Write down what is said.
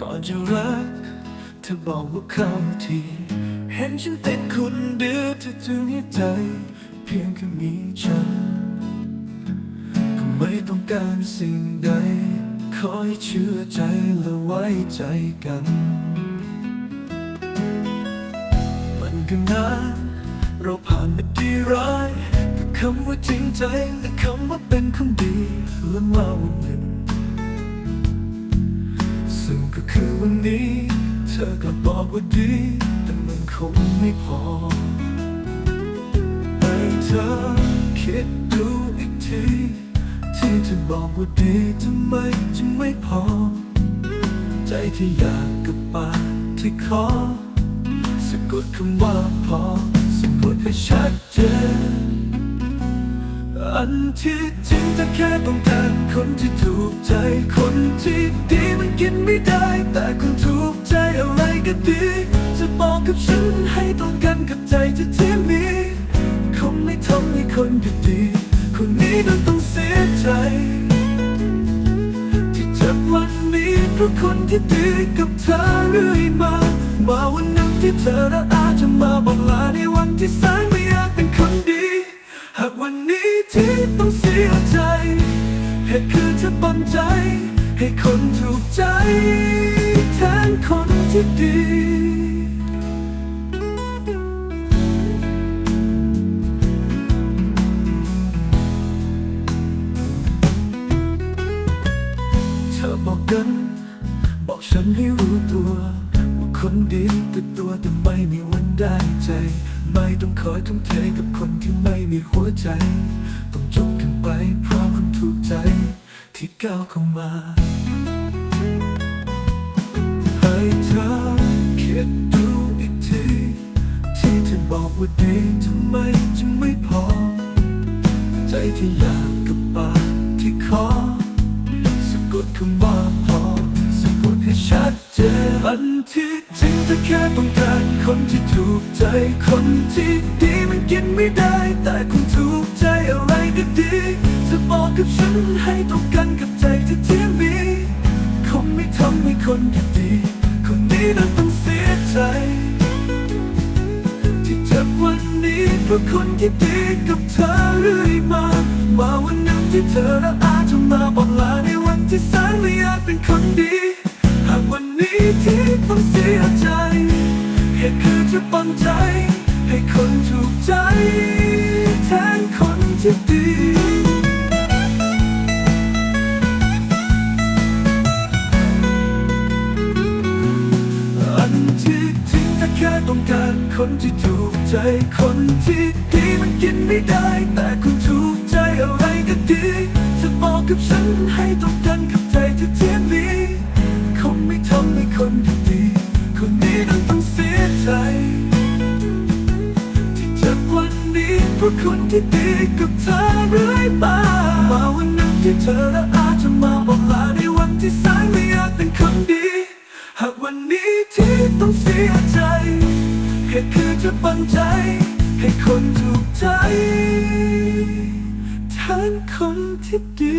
ก่อนจะรักเธอบอกว่าเข้าที เห็นฉันติดคนเดียวเธอจึงให้ใจ เพียงแค่มีฉัน ก็ไม่ต้องการสิ่งใด ขอให้เชื่อใจและไว้ใจกัน มันก็นานเราผ่านมาดีร้ายคำว่าจริงใจและคำว่าเป็นคนดีและมาวันหนึ่งซึ่งก็ คือวันนี้ เธอก็บอกว่าดี แต่มันคงไม่พอให้เธอคิดดูอีกที ที่เธอบอกว่าดีทำไมจึงไม่พอ ใจที่อยากกับปากที่ขอสะกดคำว่าพอสะกดให้ชัดเจน อันที่จริงถ้าแค่ต้องการคนที่ถูกใจ คนที่ดีมันกินไม่ได้ แต่คนถูกใจอะไรก็ดี จะบอกกับฉันให้ต้องกันกับใจที่ที่มีคงไม่ทำให้คนดีคนนี้นั้นต้องเสียใจที่เจ็บวันนี้เพราะคนที่ดีกับเธอเรื่อยมา มาวันนึ่งที่เธอละ เหตุคือเธอปันใจ ให้คนถูกใจ แทนคนที่ดีเธอบอกกันบอกฉันให้รู้ตัวว่าคนดีแต่ตัวแต่ไม่มีวันได้ใจ ไม่ต้องคอยทุ่มเทกับคนที่ไม่มีหัวใจ ต้องจบกันไป ที่ก้าวเข้ามา ให้เธอคิดดูอีกที ที่เธอบอกว่าดีทำไมจึงไม่พอ ใจที่อยากกับปากที่ขอสะกดคำว่าพอสะกดให้ชัดเจนอันที่จริงถ้าแค่ต้องการคนที่ถูกใจคนที่ดี มันกินไม่ได้ แต่คุณถูกใจอะไรก็ดีจะบอกกับฉันให้ต้องกันกับใจที่ที่มีคงไม่ทำให้คนดี คนนี้นั้นต้องเสียใจที่เจ็บวันนี้เพราะคนที่ดีกับเธอเรื่อยมา มาวันหนึ่งที่เธอและอาจจะมาบอกลาในวันที่แสนไม่อยากเป็น คนที่ดีอันที่จริงถ้าแค่ต้องการคนที่ถูกใจ คนที่ดีมันกินไม่ได้ แต่คุณถูกใจอะไรก็ดีจะบอกกับฉันให้ต้องกันกับใจที่ เพราะคนที่ดีกับเธอเรื่อยมามาวันหนึ่งที่เธอและอาจจะมาบอกลาในวันที่สายไม่อยากเป็นคนดี หากวันนี้ที่ต้องเสียใจเหตุคือจะปันใจให้คนถูกใจแทนคนที่ดี